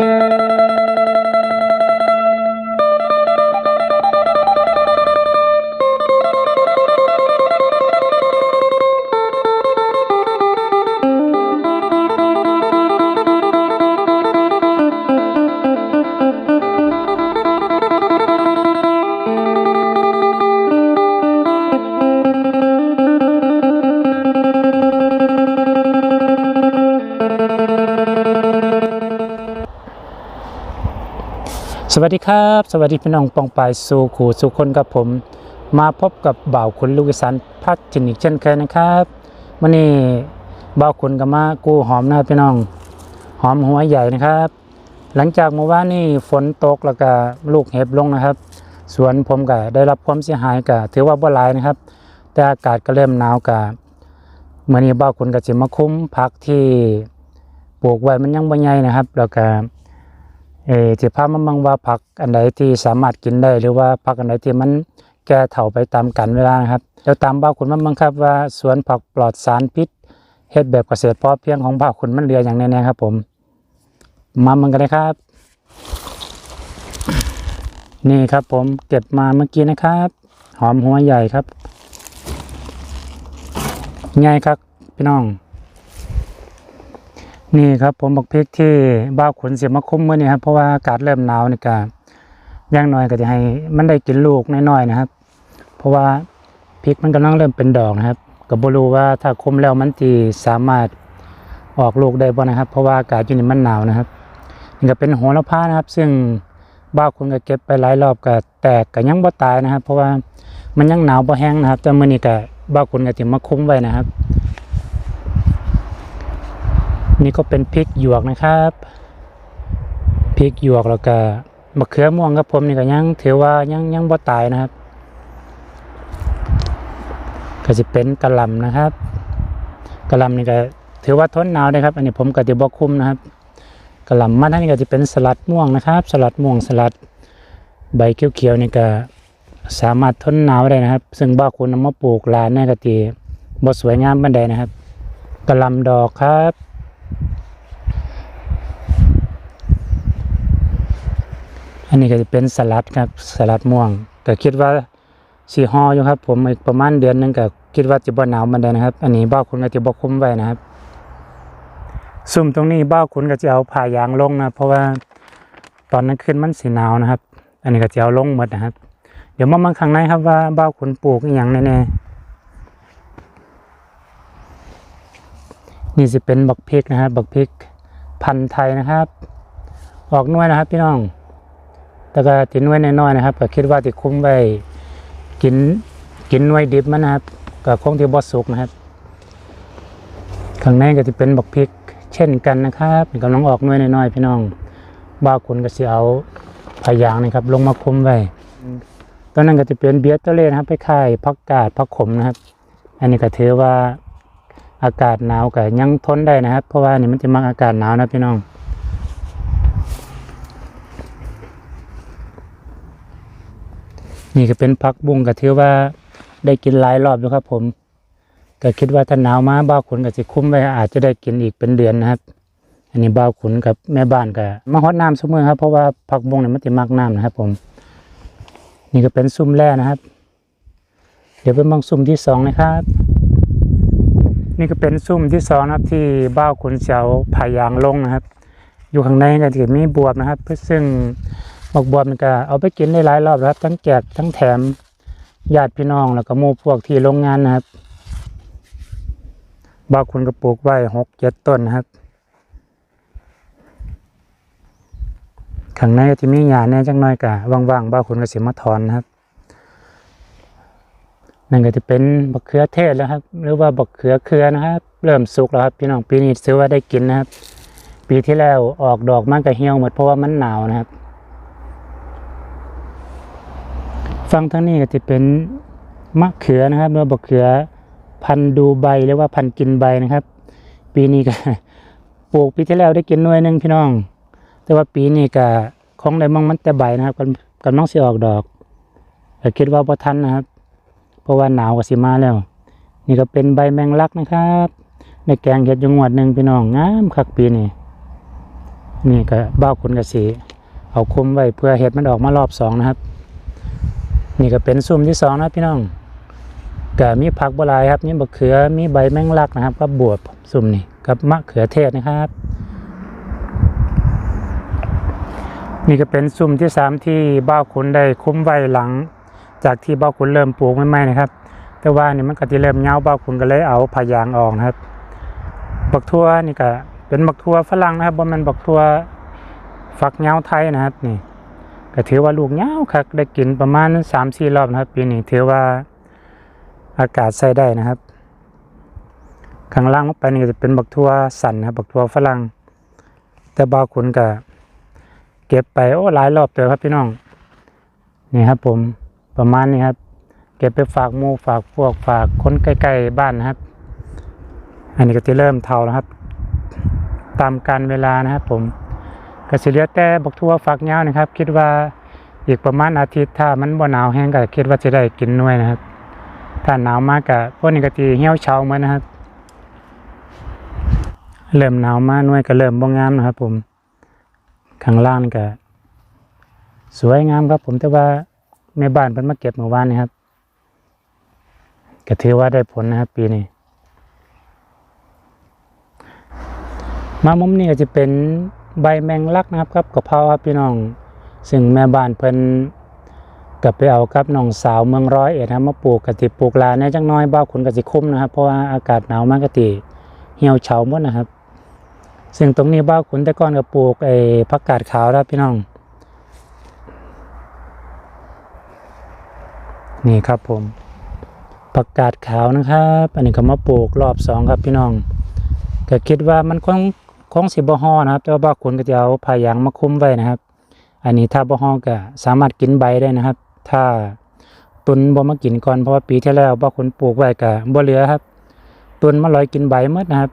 Música สวัสดีครับ สวัสดีพี่น้องปองปายสู่ขู่สู่คนกับผม มาพบกับบ่าวคุณลูกสานพัดจินอีกเช่นเคยนะครับวันนี้บ่าวคุณกับมากู้หอมนะครับพี่น้อง หอมหัวใหญ่นะครับ หลังจากเมื่อวานนี้ฝนตกแล้วก็ลูกเห็บลงนะครับ สวนผมก็ได้รับความเสียหายก็ถือว่าบ่หลายนะครับ แต่อากาศก็เริ่มหนาวก็เมื่อนี้บ่าวคุณก็จะมาคุ้มพักที่ปลูกไว้มันยังบ่ใหญ่นะครับ แล้วก็ เอที่พามามังว่าผักอันใดที่สามารถกินได้ หรือว่าผักอันใดที่มันแก่เฒ่าไปตามกันเวลานะครับเดี๋ยวตามบ้าวคุณมาบังครับว่าสวนผักปลอดสารพิษเฮ็ดแบบเกษตรพอเพียงของบ้าวคุณมันเหลืออย่างแน่ๆครับ ผม มามันกันเลยครับ นี่ครับผมเก็บมาเมื่อกี้นะครับ หอมหัวใหญ่ครับใหญ่ครับพี่น้อง นี่ครับผมบักพริกที่บ้าขนเสียมาคุ้มเมื่อนี้ครับเพราะว่าอากาศเริ่มหนาวนี่ก็ย่างน้อยก็จะให้มันได้กินลูกน้อยๆนะครับ เพราะว่าพริกมันกำลังเริ่มเป็นดอกนะครับก็บ่รู้ว่าถ้าคุ้มแล้วมันจีสามารถออกลูกได้บ่นะครับ เพราะว่าอากาศอยู่นี่มันหนาวนะครับนี่ก็เป็นโหระพานะครับ ซึ่งบ้าวขุนก็เก็บไปหลายรอบก็แตกก็ยังบ่ตายนะครับ เพราะว่ามันยังหนาวบ่แห้งนะครับ แต่มื้อนี้ก็บ้าวขุนก็สิมาคุ้มไว้นะครับ นี่ก็เป็นพริกหยวกนะครับพริกหยวกแล้วก็มะเขือม่วงครับผมนี่ก็ยังถือว่ายังยังบ่ตายนะครับ ก็จะเป็นกระหลำนะครับกระหลำนี่ก็ถือว่าทนหนาวนะครับ อันนี้ผมก็จะบอกคุมนะครับกระหลำมันนี่ก็จะเป็นสลัดม่วงนะครับ สลัดม่วงสลัดใบเขียวๆนี่ก็สามารถทนหนาวได้นะครับ ซึ่งบ้าคุณนำมาปลูกลานเนี่ยก็ตีบ่สวยงามบันไดนะครับกระหลำดอกครับ อันนี้ก็จะเป็นสลัดครับสลัดม่วงก็คิดว่าสีห่ออยู่ครับ ผมอีกประมาณเดือนหนึงก็คิดว่าจะบ่หนาวมันได้นะครับ อันนี้บ้าคุณก็จะบ่คุ้มไว้นะครับซุ่มตรงนี้บ้าคุณก็จะเอาผ่ายางลงนะ เพราะว่าตอนนั้นขึ้นมันสีหนาวนะครับ อันนี้ก็จะเอาลงหมดนะครับ เดี๋ยวมาเบิ่งข้างในครับว่าบ้าคุณปลูกอย่างแน่ๆ นี่จะเป็นบักพริกนะครับบักพริกพันธุ์ไทยนะครับ ออกน่วยนะครับ พี่น้อง แต่ก็ตินไว้น้อยนะครับ ก็คิดว่าจะคุ้มไว้กินกินไว้ดิบมันนะครับก็คงที่บอสุกนะครับ ข้างในก็จะเป็นบักพริก เช่นกันนะครับนี่กำลังออกน่วยน้อยพี่น้องบ้าคุณก็สิเอาพายางนะครับ ลงมาคุ้มไว้ตอนนั้นก็จะเป็นเบียร์ตะเลนะครับไปค่ายพักกาดพักขมนะครับ อันนี้ก็ถือว่า อากาศหนาวก็ยังทนได้นะครับ เพราะว่านี่มันจะมักอากาศหนาวนะพี่น้องนี่ก็เป็นพักบุ้งก็ถือว่าได้กินหลายรอบอยู่ครับ ผมก็คิดว่าถ้าหนาวมาบ้าขุนก็จะคุ้มไว้อาจจะได้กินอีกเป็นเดือนนะครับ อันนี้บ้าขุนกับแม่บ้านก็มาฮอดน้ำซุมเมอครับ เพราะว่าผักบุ้งเนี่ยมันจะมักน้ำนะครับ ผม นี่ก็เป็นซุ่มแร่นะครับ เดี๋ยวไปมองซุ่มที่สองนะครับ นี่ก็เป็นซุ่มที่สองนะครับที่บ้าวขุนเสียวผายางลงนะครับ อยู่ข้างในก็จะมีบวบนะครับ เพื่อซึ่งบักบวบมันก็เอาไปกินได้หลายรอบครับ ทั้งแจกทั้งแถมญาติพี่น้องแล้วก็หมู่พวกที่โรงงานนะครับบ้างคนก็ปลูกไว้หกเจ็ดต้นนะครับข้างในก็จะมีหญ้าแน่จังน้อยกะว่างๆบ้างคนก็เสียมาถอนนะครับ นั่นก็จะเป็นบักเขือเทศแล้วครับ หรือว่าบักเขือเครือนะครับ เริ่มสุกแล้วครับพี่น้องปีนี้ซื้อว่าได้กินนะครับ ปีที่แล้วออกดอกมันก็เหี่ยวหมดเพราะว่ามันหนาวนะครับฟังทั้งนี้ก็จะเป็นมะเขือนะครับหรือว่าบักเขือพันดูใบเรียกว่าพันกินใบนะครับ ปีนี้ก็ปลูกปีที่แล้วได้กินหน่วยหนึ่งพี่น้อง แต่ว่าปีนี้ก็ของได้มั่งมันแต่ใบนะครับกำกำลังสิออกดอกแต่คิดว่าพอทันนะครับ เพราะว่าหนาวกสิมาแล้ว นี่ก็เป็นใบแมงลักนะครับในแกงเห็ดยังงวดหนึ่งพี่น้องงามคักปีนี้นี่ก็บ้าคุณกสีเอาคุมไว้เพื่อเห็ดมันออกมารอบสองนะครับ นี่ก็เป็นซุ่มที่สองนะพี่น้องก็มีผักบหลายครับนี่บะเขือมีใบแมงลักนะครับกับวบซุ่มนี่กับมะเขือเทศนะครับ นี่ก็เป็นซุ่มที่สามที่บ้าคุณได้คุ้มไว้หลัง จากที่บ้าวคุณเริ่มปลูกใหม่ๆนะครับ แต่ว่านี่มันก็ที่เริ่มเหงาบ้าวคุณก็เลยเอาพายางออกนะครับ บักทั่วนี่ก็เป็นบักทั่วฝรั่งนะครับบ่แม่นบักทั่วฝักเหงาไทยนะครับนี่ก็ถือว่าลูกเหงาคักได้กินประมาณ3-4รอบนะครับปีนี้ถือว่าอากาศใช้ได้นะครับข้างล่างลงไปนี่จะเป็นบักทั่วสันนะครับบักทั่วฝรั่งแต่บ่าวคุณก็เก็บไปโอ้หลายรอบเตอครับพี่น้อง นี่ครับผม ประมาณนี้ครับ เก็บไปฝากมูฝากพวกฝากคนใกล้ๆบ้านนะครับ อันนี้ก็จะเริ่มเทาแล้วครับ ตามการเวลานะครับ ผมกระสิเลือแต่บกทั่วฝักยาวนะครับ คิดว่าอีกประมาณอาทิตย์ถ้ามันบ่หนาวแห้งก็คิดว่าจะได้กินน่วยนะครับ ถ้าหนาวมากก็พวกนี้ก็จะเหี่ยวเฉาเหมือนนะครับ เริ่มหนาวมากน่วยก็เริ่มบ่งามนะครับ ผมข้างล่างก็สวยงามครับผมแต่ว่า แม่บ้านเพิ่นมาเก็บเมื่อวานนี่ครับก็ถือว่าได้ผลนะครับ ปีนี้มามุมนี้ก็จะเป็นใบแมงลักนะครับกับกะเพราครับพี่น้องซึ่งแม่บ้านเพิ่นกับไปเอากับน้องสาวเมืองร้อยเอ็ดครับมาปลูกกะติปลูกลาในจังน้อยบ้าวขุนกะสิคุ้มนะครับ เพราะว่าอากาศหนาวมากกะติเหี่ยวเฉาหมดนะครับ ซึ่งตรงนี้บ้าวขุนแต่ก่อนก็ปลูกไอ้ผักกาดขาวครับพี่น้อง นี่ครับผมผักกาดขาวนะครับ อันนี้ก็มาปลูกรอบสองครับพี่น้องก็คิดว่ามันคงคงสิบ่ฮอนะครับ แต่ว่าบางคนก็จะเอาผ้ายางมาคลุมไว้นะครับ อันนี้ถ้าบ่ฮอก็สามารถกินใบได้นะครับ ถ้าตุนบ่มากินก่อนเพราะว่าปีที่แล้วบางคนปลูกไว้ก็บ่เหลือครับ ตุนมาลอยกินใบหมดนะครับ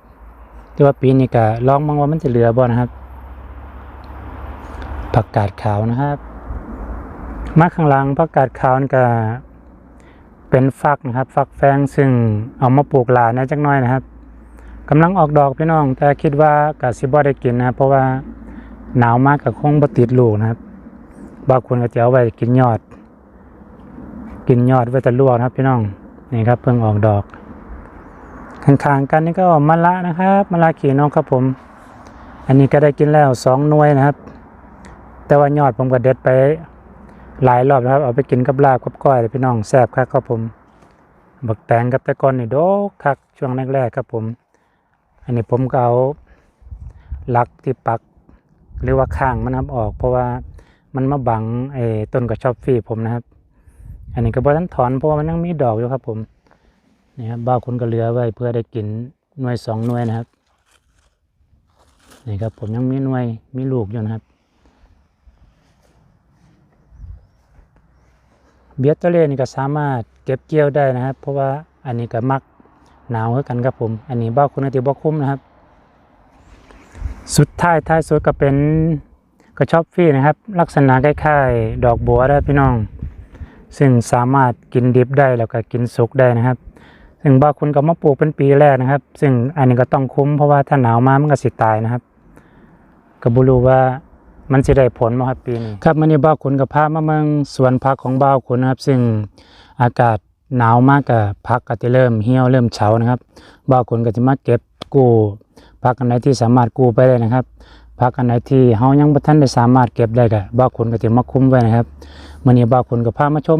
แต่ว่าปีนี้ก็ลองมองว่ามันจะเหลือบ่นะครับผักกาดขาวนะครับมาข้างหลังผักกาดขาวก็ เป็นฟักนะครับ ฟักแฟงซึ่งเอามาปลูกหลานะจักหน่อยนะครับกำลังออกดอกพี่น้อง แต่คิดว่ากะสิบ่ได้กินนะครับ เพราะว่าหนาวมากกับคงบติดลูกนะครับบางคนก็จะเอาไว้กินยอด กินยอดไว้แต่ลวกนะครับ พี่น้องนี่ครับเพิ่งออกดอกข้างๆกันนี่ก็มะละนะครับมะละขี่นกครับผม อันนี้ก็ได้กินแล้วสองหน่วยนะครับ แต่ว่ายอดผมก็เด็ดไป หลายรอบนะครับ เอาไปกินกับลาบกับก้อยเลยพี่น้องแซ่บครับครับผมบักแตงกับตะกอนนี่โดกคักช่วงแรกๆครับผม อันนี้ผมก็เอาลักที่ปัก หรือว่าข้างมันนะครับออก เพราะว่ามันมาบังไอ้ต้นกระชอบฟีผมนะครับ อันนี้ก็บ่ทันถอนเพราะว่ามันยังมีดอกอยู่ครับผมนี่ครับบ้าวคนก็เหลือไว้เพื่อได้กินหน่วยสองหน่วยนะครับนี่ครับผมยังมีหน่วยมีลูกอยู่นะครับ เบียดตัวเลนี่ก็สามารถเก็บเกี่ยวได้นะครับ เพราะว่าอันนี้ก็มักหนาวเหมือนกันครับผม อันนี้บ้าคุณติบ่คุ้มนะครับ สุดท้ายท้ายสุดก็เป็นกระชอบฟรีนะครับ ลักษณะคล้ายๆ ดอกบัวได้พี่น้อง ซึ่งสามารถกินดิบได้แล้วก็กินสุกได้นะครับ ซึ่งบ้าคุณก็มาปลูกเป็นปีแรกนะครับ ซึ่งอันนี้ก็ต้องคุ้มเพราะว่าถ้าหนาวมามันก็สิตายนะครับก็บ่รู้ว่า มันสิได้ผลบ่ครับปีนี้ครับมื้อนี้บ่าวขุนกับพามาเมืองสวนผักของบ่าวขุนนะครับ ซึ่งอากาศหนาวมากก็ผักก็จะเริ่มเหี่ยวเริ่มเฉานะครับบ่าวขุนก็จะมาเก็บกู้ผักอันไหนที่สามารถกู้ไปได้นะครับผักอันไหนที่เฮายังบ่ทันได้สามารถเก็บได้ก็บ่าวขุนก็จะมาคุ้มไว้นะครับมื้อนี้บ่าวขุนก็พามาชม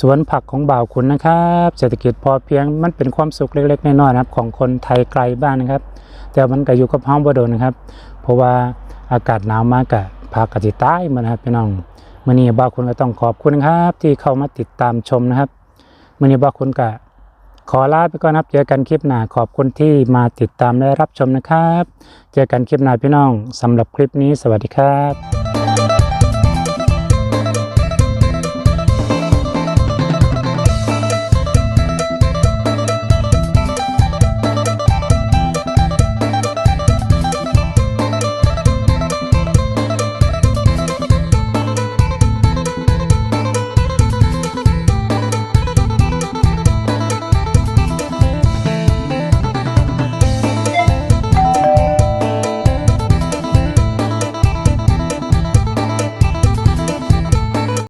สวนผักของบ่าวขุนนะครับ เศรษฐกิจพอเพียงมันเป็นความสุขเล็กๆน้อยๆนะครับ ของคนไทยไกลบ้านนะครับ แต่มันก็อยู่กับเฮาบ่โดนนะครับ เพราะว่าอากาศหนาวมากก็ ผักก็สิตายมันะครับพี่น้องมื่อนี้บางคนก็ต้องขอบคุณครับ ที่เข้ามาติดตามชมนะครับมื่อนี้บางคนก็ขอลาไปก่อนครับ เจอกันคลิปหน้าขอบคุณที่มาติดตามและรับชมนะครับ เจอกันคลิปหน้าพี่น้องสำหรับคลิปนี้สวัสดีครับ